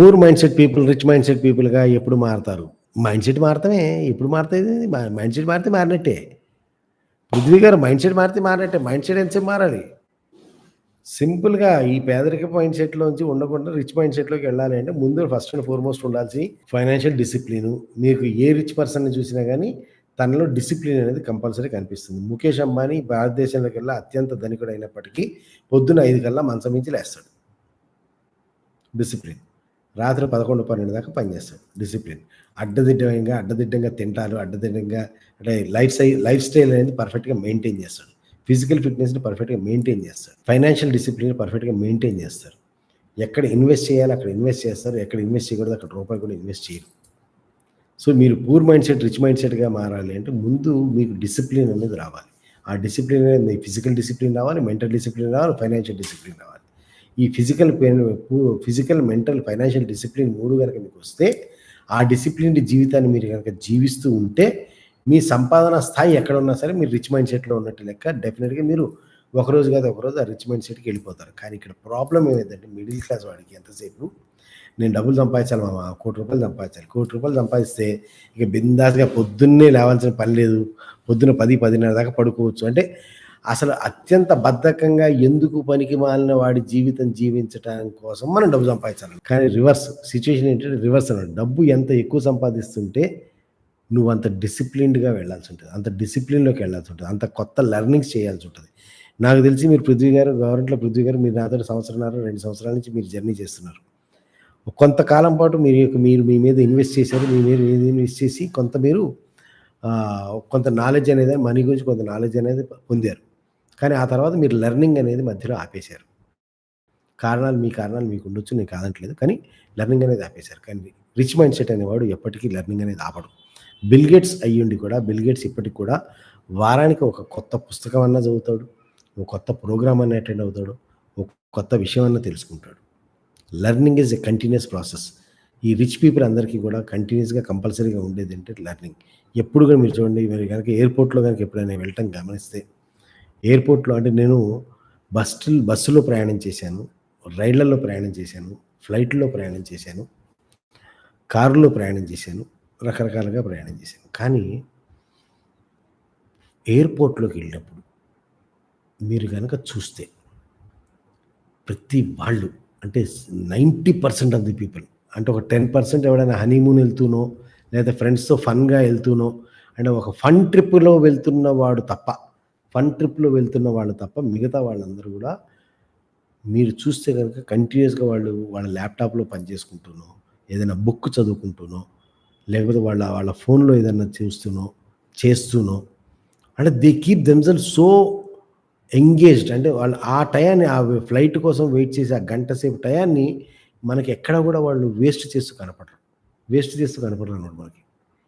Poor mindset people rich mindset పీపుల్గా ఎప్పుడు మారతారు? Mind set మారతమే ఎప్పుడు మారుతుంది మైండ్ సెట్ మారితే మారినట్టే. పృథ్వీ గారు మైండ్ సెట్ మారితే మారినట్టే మైండ్ సెట్ ఎంతసేపు మారాలి? సింపుల్గా ఈ పేదరిక మైండ్ సెట్లోంచి ఉండకుండా రిచ్ మైండ్ సెట్లోకి వెళ్ళాలి అంటే ముందు ఫస్ట్ అండ్ ఫార్మోస్ట్ ఉండాల్సి ఫైనాన్షియల్ డిసిప్లిన్ మీకు ఏ రిచ్ పర్సన్ని చూసినా కానీ తనలో డిసిప్లిన్ అనేది కంపల్సరీ కనిపిస్తుంది. ముఖేష్ అంబానీ భారతదేశంలోకి వెళ్ళి అత్యంత ధనికుడు అయినప్పటికీ పొద్దున్న ఐదు కల్లా మంచం మించి లేస్తాడు. డిసిప్లిన్. రాత్రి పదకొండు పన్నెండు దాకా పనిచేస్తాడు. డిసిప్లిన్ అడ్డదిడ్డంగా అడ్డదిడ్డంగా తింటారు అడ్డదిడ్డంగా అంటే లైఫ్ స్టైల్ లైఫ్ స్టైల్ అనేది పర్ఫెక్ట్గా మెయింటైన్ చేస్తాడు. ఫిజికల్ ఫిట్నెస్ని పర్ఫెక్ట్గా మెయింటైన్ చేస్తారు ఫైనాన్షియల్ డిసిప్లిన్ పర్ఫెక్ట్గా మెయింటైన్ చేస్తారు ఎక్కడ ఇన్వెస్ట్ చేయాలి అక్కడ ఇన్వెస్ట్ చేస్తారు. ఎక్కడ ఇన్వెస్ట్ చేయకూడదు అక్కడ రూపాయి కూడా ఇన్వెస్ట్ చేయరు. సో మీరు poor mind set rich mind సెట్గా మారాలి అంటే ముందు మీకు డిసిప్లిన్ అనేది రావాలి. ఆ డిసిప్లిన్ అనేది మీ ఫిజికల్ డిసిప్లిన్ రావాలి మెంటల్ డిసిప్లిన్ రావాలి ఫైనాన్షియల్ డిసిప్లిన్ రావాలి. ఈ physical physical mental financial discipline మూడు కనుక మీకు వస్తే ఆ డిసిప్లిన్ జీవితాన్ని మీరు కనుక జీవిస్తూ ఉంటే మీ సంపాదన స్థాయి ఎక్కడ ఉన్నా సరే మీరు రిచ్ మైండ్ సెట్లో ఉన్నట్టు లెక్క డెఫినెట్గా మీరు ఒకరోజు కాదు ఒకరోజు ఆ రిచ్ మైండ్ సెట్కి వెళ్ళిపోతారు. కానీ ఇక్కడ ప్రాబ్లం ఏమైందంటే మిడిల్ క్లాస్ వాడికి ఎంతసేపు? నేను డబ్బులు సంపాదించాలి మామ కోటి రూపాయలు సంపాదించాలి. కోటి రూపాయలు సంపాదిస్తే ఇక బిందాస్గా పొద్దున్నే లేవాల్సిన పని లేదు. పొద్దున్న పది పదిన్నర దాకా పడుకోవచ్చు. అంటే అసలు అత్యంత బద్ధకంగా ఎందుకు పనికి మాలిన వాడి జీవితం జీవించడం కోసం మనం డబ్బు సంపాదించాలి. కానీ రివర్స్ సిచ్యువేషన్ ఏంటంటే రివర్స్ అన్నాడు డబ్బు ఎంత ఎక్కువ సంపాదిస్తుంటే నువ్వు అంత డిసిప్లిన్డ్గా వెళ్ళాల్సి ఉంటుంది. అంత డిసిప్లిన్లోకి వెళ్ళాల్సి ఉంటుంది. అంత కొత్త లెర్నింగ్స్ చేయాల్సి ఉంటుంది. నాకు తెలిసి మీరు పృథ్వీ గారు గవర్నమెంట్లో పృథ్వీ గారు మీరు నాతో సంవత్సరాలు రెండు సంవత్సరాల నుంచి మీరు జర్నీ చేస్తున్నారు. కొంతకాలం పాటు మీరు యొక్క- మీరు మీ మీద ఇన్వెస్ట్ చేశారు. మీ మీద ఇన్వెస్ట్ చేసి కొంత మీరు కొంత నాలెడ్జ్ అనేది మనీ గురించి కొంత నాలెడ్జ్ అనేది పొందారు. కానీ ఆ తర్వాత మీరు లెర్నింగ్ అనేది మధ్యలో ఆపేశారు. కారణాలు మీ కారణాలు మీకు ఉండొచ్చు నేను కాదంటలేదు. కానీ లెర్నింగ్ అనేది ఆపేశారు. కానీ రిచ్ మైండ్ సెట్ అనేవాడు ఎప్పటికీ లెర్నింగ్ అనేది ఆపడు. బిల్గేట్స్ అయ్యుండి కూడా బిల్గేట్స్ ఇప్పటికి కూడా వారానికి ఒక కొత్త పుస్తకం అన్నా చదువుతాడు ఒక కొత్త ప్రోగ్రామ్ అన్న అటెండ్ అవుతాడు ఒక కొత్త విషయం అన్న తెలుసుకుంటాడు. Learning is a continuous process ఈ రిచ్ పీపుల్ అందరికీ కూడా కంటిన్యూస్గా కంపల్సరీగా ఉండేది ఏంటంటే లెర్నింగ్ ఎప్పుడు కూడా మీరు చూడండి మీరు కనుక ఎయిర్పోర్ట్లో కనుక ఎప్పుడైనా వెళ్ళటం గమనిస్తే ఎయిర్పోర్ట్లో అంటే నేను బస్సు బస్సులో ప్రయాణం చేశాను రైళ్ళలో ప్రయాణం చేశాను ఫ్లైట్లో ప్రయాణం చేశాను కారులో ప్రయాణం చేశాను రకరకాలుగా ప్రయాణం చేశాను. కానీ ఎయిర్పోర్ట్లోకి వెళ్ళినప్పుడు మీరు కనుక చూస్తే ప్రతి వాళ్ళు అంటే ninety percent of the people అంటే ఒక టెన్ పర్సెంట్ ఎవడైనా హనీమూన్ వెళ్తూనో లేదా ఫ్రెండ్స్తో ఫన్గా వెళ్తూనో అంటే ఒక ఫన్ ట్రిప్లో వెళ్తున్న వాడు తప్ప ఫన్ ట్రిప్లో వెళ్తున్న వాళ్ళు తప్ప మిగతా వాళ్ళందరూ కూడా మీరు చూస్తే కనుక కంటిన్యూస్గా వాళ్ళు వాళ్ళ ల్యాప్టాప్లో పనిచేసుకుంటూనో ఏదైనా బుక్ చదువుకుంటూనో లేకపోతే వాళ్ళ వాళ్ళ ఫోన్లో ఏదైనా చూస్తునో చేస్తునో అంటే they keep themselves so engaged అంటే వాళ్ళు ఆ టయాన్ని ఆ ఫ్లైట్ కోసం వెయిట్ చేసి ఆ గంట సేపు టయాన్ని మనకి ఎక్కడ కూడా వాళ్ళు వేస్ట్ చేస్తూ కనపడరు. వేస్ట్ చేస్తూ కనపడరు అనమాట మనకి.